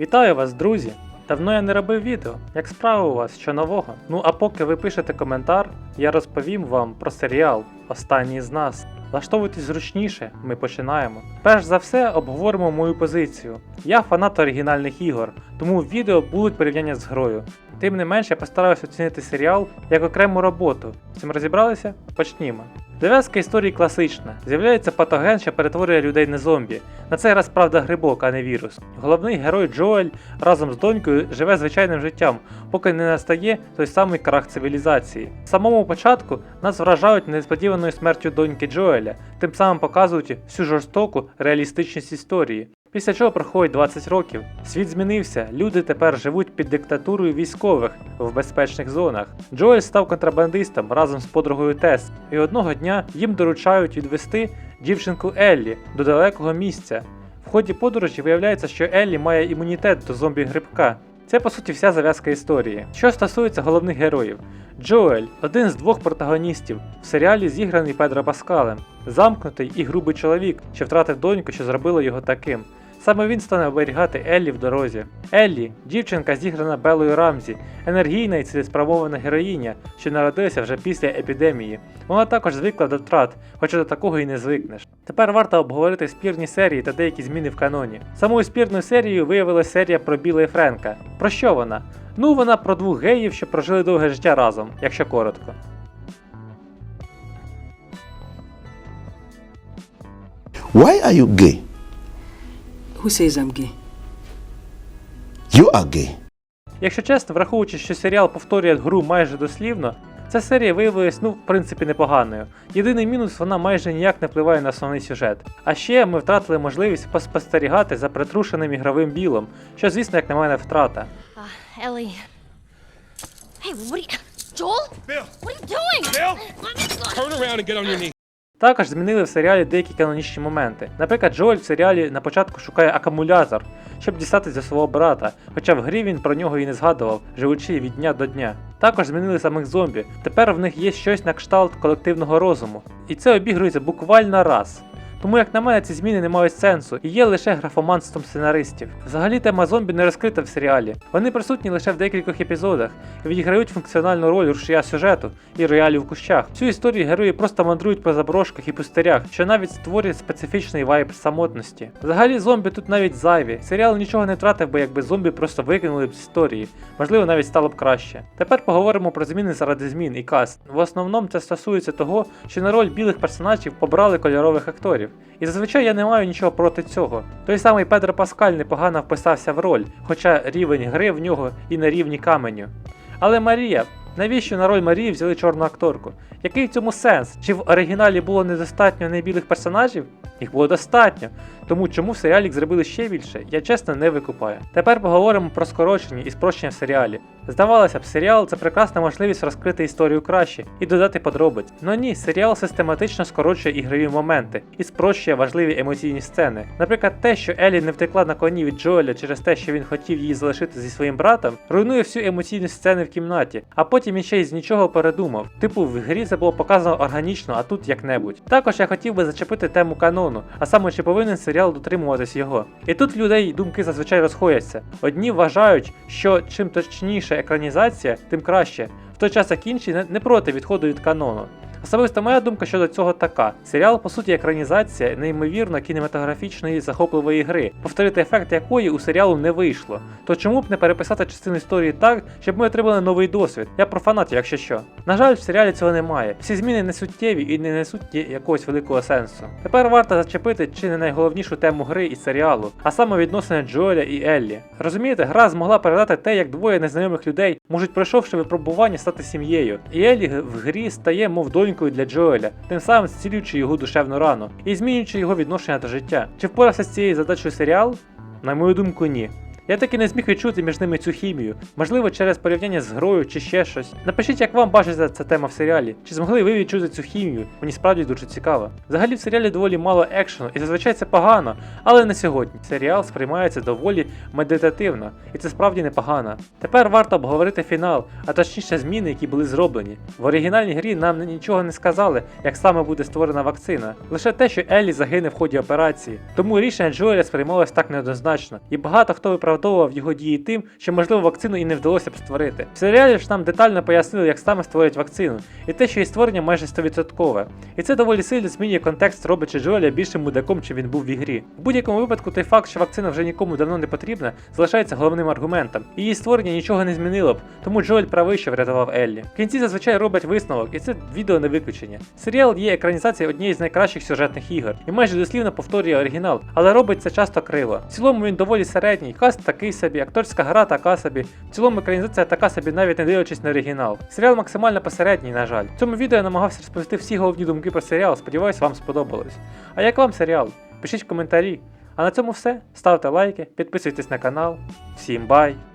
Вітаю вас, друзі! Давно я не робив відео. Як справи у вас, що нового? Ну а поки ви пишете коментар, я розповім вам про серіал Останній з нас. Влаштовуйтесь зручніше, ми починаємо. Перш за все, обговоримо мою позицію. Я фанат оригінальних ігор, тому в відео будуть порівняння з грою. Тим не менше, я постараюся оцінити серіал як окрему роботу. Цим розібралися? Почнімо. Зав'язка історії класична. З'являється патоген, що перетворює людей на зомбі. На цей раз правда грибок, а не вірус. Головний герой Джоель разом з донькою живе звичайним життям, поки не настає той самий крах цивілізації. В самому початку нас вражають несподіваною смертю доньки Джоеля, тим самим показують всю жорстоку реалістичність історії. Після чого проходить 20 років. Світ змінився, люди тепер живуть під диктатурою військових в безпечних зонах. Джоель став контрабандистом разом з подругою Тес, і одного дня їм доручають відвести дівчинку Еллі до далекого місця. В ході подорожі виявляється, що Еллі має імунітет до зомбі-грибка. Це по суті вся зав'язка історії. Що стосується головних героїв, Джоель один з двох протагоністів в серіалі зіграний Педро Паскалем, замкнутий і грубий чоловік, що втратив доньку, що зробило його таким. Саме він стане оберігати Еллі в дорозі. Еллі, дівчинка, зіграна Белою Рамзі, енергійна і цілеспрямована героїня, що народилася вже після епідемії. Вона також звикла до втрат, хоча до такого і не звикнеш. Тепер варто обговорити спірні серії та деякі зміни в каноні. Самою спірною серією виявилася серія про Біла і Френка. Про що вона? Ну, вона про двох геїв, що прожили довге життя разом, якщо коротко. Why are you gay? Who says I'm gay? You are gay. Якщо чесно, враховуючи, що серіал повторює гру майже дослівно, ця серія виявилась, ну, в принципі, непоганою. Єдиний мінус вона майже ніяк не впливає на основний сюжет. А ще ми втратили можливість поспостерігати за притрушеним ігровим білом, що, звісно, як на мене, втрата. Uh, Hey, what are you. Joel? Bill! What are you doing? Bill! Turn around and get on your knees. Також змінили в серіалі деякі канонічні моменти. Наприклад, Джоель в серіалі на початку шукає акумулятор, щоб дістатись до свого брата, хоча в грі він про нього і не згадував, живучи від дня до дня. Також змінили самих зомбі. Тепер в них є щось на кшталт колективного розуму. І це обігрується буквально раз. Тому, як на мене, ці зміни не мають сенсу і є лише графоманством сценаристів. Взагалі тема зомбі не розкрита в серіалі. Вони присутні лише в декількох епізодах і відіграють функціональну роль рушія сюжету і роялі в кущах. Всю історію герої просто мандрують по заброшках і пустирях, що навіть створює специфічний вайб самотності. Взагалі, зомбі тут навіть зайві. Серіал нічого не втратив би, якби зомбі просто викинули б з історії. Можливо, навіть стало б краще. Тепер поговоримо про зміни заради змін і каст. В основному це стосується того, що на роль білих персонажів побрали кольорових акторів. І зазвичай я не маю нічого проти цього. Той самий Педро Паскаль непогано вписався в роль, хоча рівень гри в нього і на рівні каменю. Але Марія, навіщо на роль Марії взяли чорну акторку? Який в цьому сенс? Чи в оригіналі було недостатньо небілих персонажів? Їх було достатньо. Тому чому в серіалі зробили ще більше, я чесно не викупаю. Тепер поговоримо про скорочення і спрощення в серіалі. Здавалося б, серіал це прекрасна можливість розкрити історію краще і додати подробиць. Но ні, серіал систематично скорочує ігрові моменти і спрощує важливі емоційні сцени. Наприклад, те, що Елі не втекла на коні від Джоеля через те, що він хотів її залишити зі своїм братом, руйнує всю емоційну сцену в кімнаті, а потім він ще й з нічого передумав. Типу, в грі це було показано органічно, а тут як-небудь. Також я хотів би зачепити тему канону, а саме чи повинен серіал дотримуватись його. І тут людей думки зазвичай розходяться. Одні вважають, що чим точніше екранізація, тим краще, в той час як інші не- проти відходу від канону. Особисто моя думка щодо цього така: серіал, по суті, екранізація неймовірно кінематографічної захопливої гри, повторити ефект якої у серіалу не вийшло. То чому б не переписати частину історії так, щоб ми отримали новий досвід? Я про фанатів, якщо що. На жаль, в серіалі цього немає. Всі зміни не суттєві і не несуть якогось великого сенсу. Тепер варто зачепити чи не найголовнішу тему гри і серіалу, а саме відносини Джоеля і Еллі. Розумієте, гра змогла передати те, як двоє незнайомих людей можуть, пройшовши випробування, стати сім'єю. І Еллі в грі стає, мов донькою для Джоеля, тим самим зцілюючи його душевну рану і змінюючи його відношення та життя. Чи впорався з цією задачею серіал? На мою думку, ні. Я таки не зміг відчути між ними цю хімію, можливо, через порівняння з грою чи ще щось. Напишіть, як вам бачиться ця тема в серіалі. Чи змогли ви відчути цю хімію? Мені справді дуже цікаво. Взагалі в серіалі доволі мало екшену, і зазвичай це погано, але не сьогодні. Серіал сприймається доволі медитативно, і це справді непогано. Тепер варто обговорити фінал, а точніше зміни, які були зроблені. В оригінальній грі нам нічого не сказали, як саме буде створена вакцина. Лише те, що Еллі загине в ході операції. Тому рішення Джоеля сприймалось так неоднозначно, і багато хто виправдовує виправдовував його дії тим, що можливо вакцину і не вдалося б створити. В серіалі ж нам детально пояснили, як саме створять вакцину, і те, що її створення майже 100%. І це доволі сильно змінює контекст, робячи Джоеля більшим мудаком, чим він був в ігрі. В будь-якому випадку той факт, що вакцина вже нікому давно не потрібна, залишається головним аргументом. Її створення нічого не змінило б, тому Джоель правий, що врятував Еллі. В кінці зазвичай роблять висновок, і це відео не виключення. Серіал є екранізацією однієї з найкращих сюжетних ігор, і майже дослівно повторює оригінал, але робить це часто криво. В цілому він доволі середній, каст такий собі, акторська гра така собі. В цілому екранізація така собі, навіть не дивлячись на оригінал. Серіал максимально посередній, на жаль. В цьому відео я намагався розповісти всі головні думки про серіал. Сподіваюсь, вам сподобалось. А як вам серіал? Пишіть коментарі. А на цьому все. Ставте лайки, підписуйтесь на канал. Всім бай!